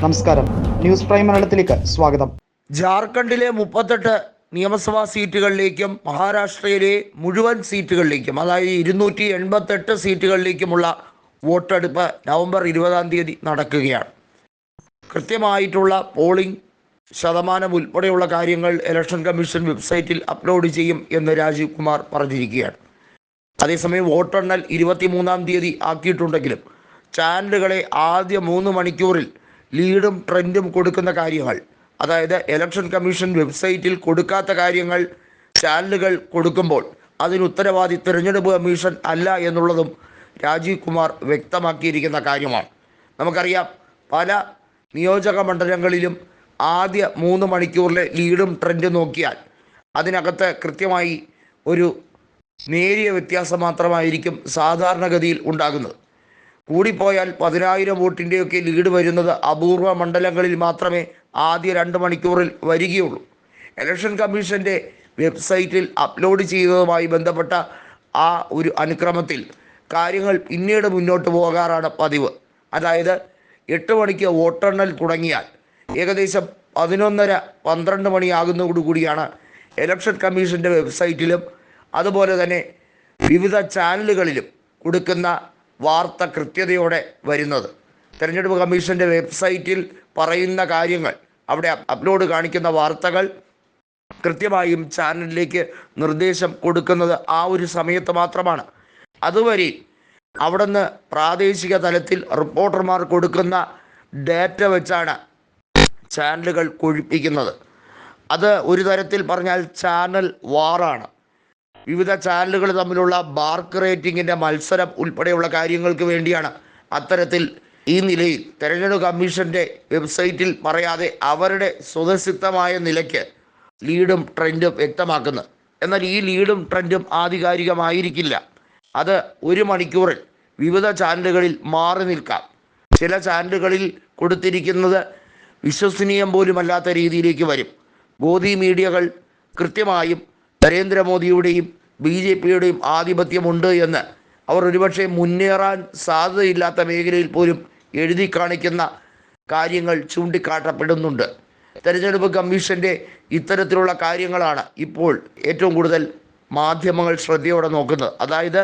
നമസ്കാരം. News prime മലയാളത്തിലേക്ക് സ്വാഗതം. ജാർഖണ്ഡിലെ മുപ്പത്തെട്ട് നിയമസഭാ സീറ്റുകളിലേക്കും മഹാരാഷ്ട്രയിലെ മുഴുവൻ സീറ്റുകളിലേക്കും അതായത് ഇരുന്നൂറ്റി എൺപത്തെട്ട് സീറ്റുകളിലേക്കുമുള്ള വോട്ടെടുപ്പ് നവംബർ ഇരുപതാം തീയതി നടക്കുകയാണ്. കൃത്യമായിട്ടുള്ള പോളിംഗ് ശതമാനം ഉൾപ്പെടെയുള്ള കാര്യങ്ങൾ ഇലക്ഷൻ കമ്മീഷൻ വെബ്സൈറ്റിൽ അപ്ലോഡ് ചെയ്യും എന്ന് രാജീവ് കുമാർ പറഞ്ഞിരിക്കുകയാണ്. അതേസമയം വോട്ടെണ്ണൽ ഇരുപത്തിമൂന്നാം തീയതി ആക്കിയിട്ടുണ്ടെങ്കിലും ചാനലുകളെ ആദ്യ മൂന്ന് മണിക്കൂറിൽ ലീഡും ട്രെൻഡും കൊടുക്കുന്ന കാര്യങ്ങൾ. അതായത് ഇലക്ഷൻ കമ്മീഷൻ വെബ്സൈറ്റിൽ കൊടുക്കാത്ത കാര്യങ്ങൾ ചാനലുകൾ കൊടുക്കുമ്പോൾ അതിന് ഉത്തരവാദി തിരഞ്ഞെടുപ്പ് കമ്മീഷൻ അല്ല എന്നുള്ളതും രാജീവ് കുമാർ വ്യക്തമാക്കിയിരിക്കുന്ന കാര്യമാണ്. നമുക്കറിയാം പല നിയോജക മണ്ഡലങ്ങളിലും ആദ്യ മൂന്ന് മണിക്കൂറിലെ ലീഡും ട്രെൻഡും നോക്കിയാൽ അതിനകത്ത് കൃത്യമായി ഒരു നേരിയ വ്യത്യാസം മാത്രമായിരിക്കും സാധാരണഗതിയിൽ ഉണ്ടാകുന്നത്. കൂടിപ്പോയാൽ പതിനായിരം വോട്ടിന്റെയൊക്കെ ലീഡ് വരുന്നത് അപൂർവ മണ്ഡലങ്ങളിൽ മാത്രമേ ആദ്യ രണ്ട് മണിക്കൂറിൽ വരികയുള്ളൂ. ഇലക്ഷൻ കമ്മീഷന്റെ വെബ്സൈറ്റിൽ അപ്ലോഡ് ചെയ്തതുമായി ബന്ധപ്പെട്ട ആ ഒരു അനുക്രമത്തിൽ കാര്യങ്ങൾ പിന്നീട് മുന്നോട്ട് പോകാറാണ് പതിവ്. അതായത് എട്ട് മണിക്ക് വോട്ടെണ്ണൽ തുടങ്ങിയാൽ ഏകദേശം പതിനൊന്നര പന്ത്രണ്ട് മണിയാകുന്നതോടുകൂടിയാണ് ഇലക്ഷൻ കമ്മീഷന്റെ വെബ്സൈറ്റിലും അതുപോലെ തന്നെ വിവിധ ചാനലുകളിലും കൊടുക്കുന്ന വാർത്ത കൃത്യതയോടെ വരുന്നത്. തെരഞ്ഞെടുപ്പ് കമ്മീഷന്റെ വെബ്സൈറ്റിൽ പറയുന്ന കാര്യങ്ങൾ അവിടെ അപ്ലോഡ് കാണിക്കുന്ന വാർത്തകൾ കൃത്യമായും ചാനലിലേക്ക് നിർദ്ദേശം കൊടുക്കുന്നത് ആ ഒരു സമയത്ത് മാത്രമാണ്. അതുവരെ അവിടുന്ന് പ്രാദേശിക തലത്തിൽ റിപ്പോർട്ടർമാർ കൊടുക്കുന്ന ഡാറ്റ വെച്ചാണ് ചാനലുകൾ കൊഴിപ്പിക്കുന്നത്. അത് ഒരു തരത്തിൽ പറഞ്ഞാൽ ചാനൽ വാറാണ്. വിവിധ ചാനലുകൾ തമ്മിലുള്ള ബാർക്ക് റേറ്റിംഗിന്റെ മത്സരം ഉൾപ്പെടെയുള്ള കാര്യങ്ങൾക്ക് വേണ്ടിയാണ്. അത്തരത്തിൽ ഈ നിലയിൽ തെരഞ്ഞെടുപ്പ് കമ്മീഷന്റെ വെബ്സൈറ്റിൽ പറയാതെ അവരുടെ സ്വതസിദ്ധമായ നിലയ്ക്ക് ലീഡും ട്രെൻഡും വ്യക്തമാക്കുന്നത് എന്നാൽ ഈ ലീഡും ട്രെൻഡും ആധികാരികമായിരിക്കില്ല. അത് ഒരു മണിക്കൂറിൽ വിവിധ ചാനലുകളിൽ മാറി നിൽക്കാം. ചില ചാനലുകളിൽ കൊടുത്തിരിക്കുന്നത് വിശ്വസനീയം പോലുമല്ലാത്ത രീതിയിലേക്ക് വരും. ഗോദി മീഡിയകൾ കൃത്യമായും നരേന്ദ്രമോദിയുടെയും ബി ജെ പിയുടെയും ആധിപത്യമുണ്ട് എന്ന് അവർ ഒരുപക്ഷെ മുന്നേറാൻ സാധ്യതയില്ലാത്ത മേഖലയിൽ പോലും എഴുതി കാണിക്കുന്ന കാര്യങ്ങൾ ചൂണ്ടിക്കാട്ടപ്പെടുന്നുണ്ട്. തെരഞ്ഞെടുപ്പ് കമ്മീഷന്റെ ഇത്തരത്തിലുള്ള കാര്യങ്ങളാണ് ഇപ്പോൾ ഏറ്റവും കൂടുതൽ മാധ്യമങ്ങൾ ശ്രദ്ധയോടെ നോക്കുന്നത്. അതായത്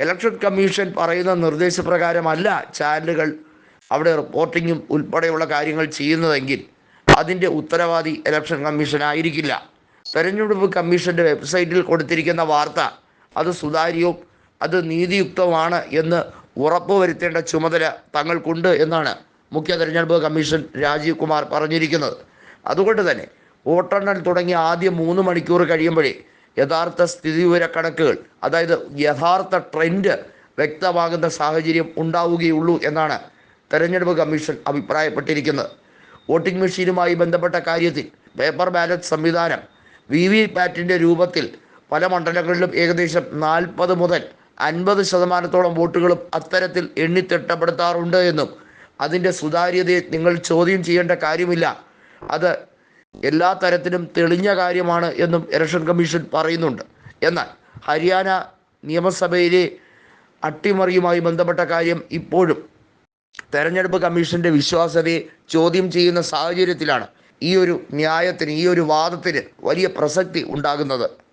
ഇലക്ഷൻ കമ്മീഷൻ പറയുന്ന നിർദ്ദേശപ്രകാരമല്ല ചാനലുകൾ അവിടെ റിപ്പോർട്ടിങ്ങും ഉൾപ്പെടെയുള്ള കാര്യങ്ങൾ ചെയ്യുന്നതെങ്കിൽ അതിന്റെ ഉത്തരവാദി ഇലക്ഷൻ കമ്മീഷൻ ആയിരിക്കില്ല തെരഞ്ഞെടുപ്പ് കമ്മീഷന്റെ വെബ്സൈറ്റിൽ കൊടുത്തിരിക്കുന്ന വാർത്ത അത് സുതാര്യവും അത് നീതിയുക്തവുമാണ് എന്ന് ഉറപ്പുവരുത്തേണ്ട ചുമതല തങ്ങൾക്കുണ്ട് എന്നാണ് മുഖ്യ തെരഞ്ഞെടുപ്പ് കമ്മീഷൻ രാജീവ് കുമാർ പറഞ്ഞിരിക്കുന്നത്. അതുകൊണ്ട് തന്നെ വോട്ടെണ്ണൽ തുടങ്ങി ആദ്യ മൂന്ന് മണിക്കൂർ കഴിയുമ്പോഴേ യഥാർത്ഥ സ്ഥിതിവിവരക്കണക്കുകൾ അതായത് യഥാർത്ഥ ട്രെൻഡ് വ്യക്തമാകുന്ന സാഹചര്യം ഉണ്ടാവുകയുള്ളൂ എന്നാണ് തെരഞ്ഞെടുപ്പ് കമ്മീഷൻ അഭിപ്രായപ്പെട്ടിരിക്കുന്നത്. വോട്ടിംഗ് മെഷീനുമായി ബന്ധപ്പെട്ട കാര്യത്തിൽ പേപ്പർ ബാലറ്റ് സംവിധാനം വി വി പാറ്റിന്റെ രൂപത്തിൽ പല മണ്ഡലങ്ങളിലും ഏകദേശം നാൽപ്പത് മുതൽ അൻപത് ശതമാനത്തോളം വോട്ടുകളും അത്തരത്തിൽ എണ്ണിത്തിട്ടപ്പെടുത്താറുണ്ട് എന്നും അതിന്റെ സുതാര്യതയെ നിങ്ങൾ ചോദ്യം ചെയ്യേണ്ട കാര്യമില്ല. അത് എല്ലാ തരത്തിലും തെളിഞ്ഞ കാര്യമാണ് എന്നും ഇലക്ഷൻ കമ്മീഷൻ പറയുന്നുണ്ട്. എന്നാൽ ഹരിയാന നിയമസഭയിലെ അട്ടിമറിയുമായി ബന്ധപ്പെട്ട കാര്യം ഇപ്പോഴും തെരഞ്ഞെടുപ്പ് കമ്മീഷന്റെ വിശ്വാസ്യതയെ ചോദ്യം ചെയ്യുന്ന സാഹചര്യത്തിലാണ്. ഈ ഒരു ന്യായത്തിന് ഈ ഒരു വാദത്തിന് വലിയ പ്രസക്തി ഉണ്ടാകുന്നത്.